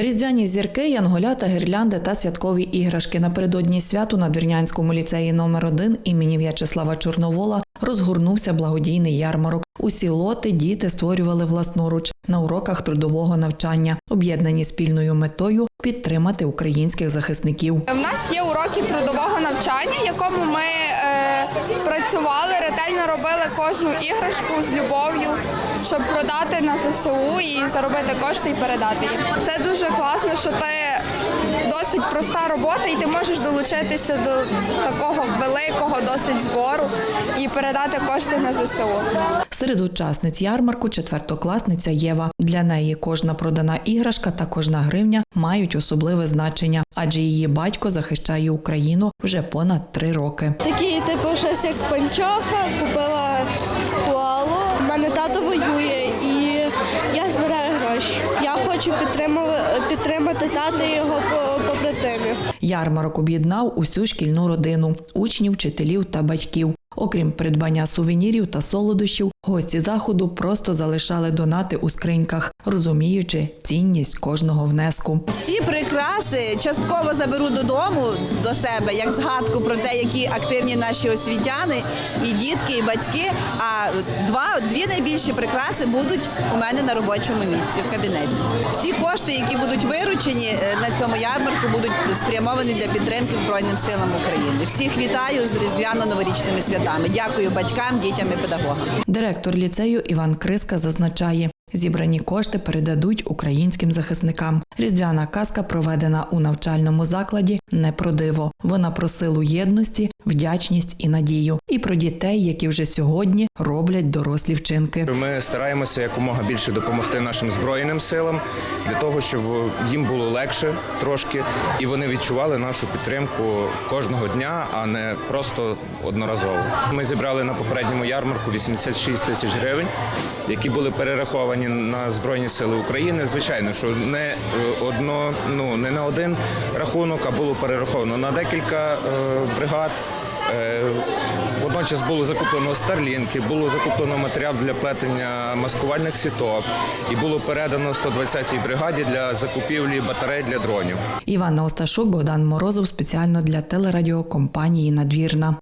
Різдвяні зірки, янголята, гірлянди та святкові іграшки напередодні святу на Двірнянському ліцеї номер 1 імені В'ячеслава Чорновола розгорнувся благодійний ярмарок. Усі лоти діти створювали власноруч на уроках трудового навчання, об'єднані спільною метою підтримати українських захисників. У нас є уроки трудового навчання, якому ми е, працювали, ретельно робили кожну іграшку з любов'ю, щоб продати на ЗСУ і заробити кошти і передати їм. Це дуже класно, що ти досить проста робота, і ти можеш долучитися до такого великого досить збору і передати кошти на ЗСУ. Серед учасниць ярмарку четвертокласниця Єва. Для неї кожна продана іграшка та кожна гривня мають особливе значення, адже її батько захищає Україну вже понад три роки. Такий, типу, щось як панчоха, купила коалу. У мене тато воює і я збираю гроші. Я хочу підтримати тата і його побратимів. Ярмарок об'єднав усю шкільну родину, учнів, вчителів та батьків. Окрім придбання сувенірів та солодощів, гості заходу просто залишали донати у скриньках, розуміючи цінність кожного внеску. Всі прикраси частково заберу додому до себе, як згадку про те, які активні наші освітяни, і дітки, і батьки. А два дві найбільші прикраси будуть у мене на робочому місці в кабінеті. Всі кошти, які будуть виручені е, на цьому ярмарку, будуть спрямовані для підтримки Збройним силам України. Всіх вітаю з різдвяно-новорічними святами. Дякую батькам, дітям і педагогам. Директор ліцею Іван Криска зазначає, зібрані кошти передадуть українським захисникам. Різдвяна казка проведена у навчальному закладі не про диво. Вона про силу єдності, вдячність і надію, і про дітей, які вже сьогодні роблять дорослі вчинки. Ми стараємося якомога більше допомогти нашим збройним силам для того, щоб їм було легше трошки, і вони відчували нашу підтримку кожного дня, а не просто одноразово. Ми зібрали на попередньому ярмарку 86 тисяч гривень, які були перераховані на збройні сили України. Звичайно, що не е, одно, ну не на один рахунок, а було перераховано на декілька е, бригад. Е, Водночас було закуплено старлінки, було закуплено матеріал для плетення маскувальних сіток і було передано 120-й бригаді для закупівлі батарей для дронів. Іванна Осташук, Богдан Морозов спеціально для телерадіокомпанії Надвірна.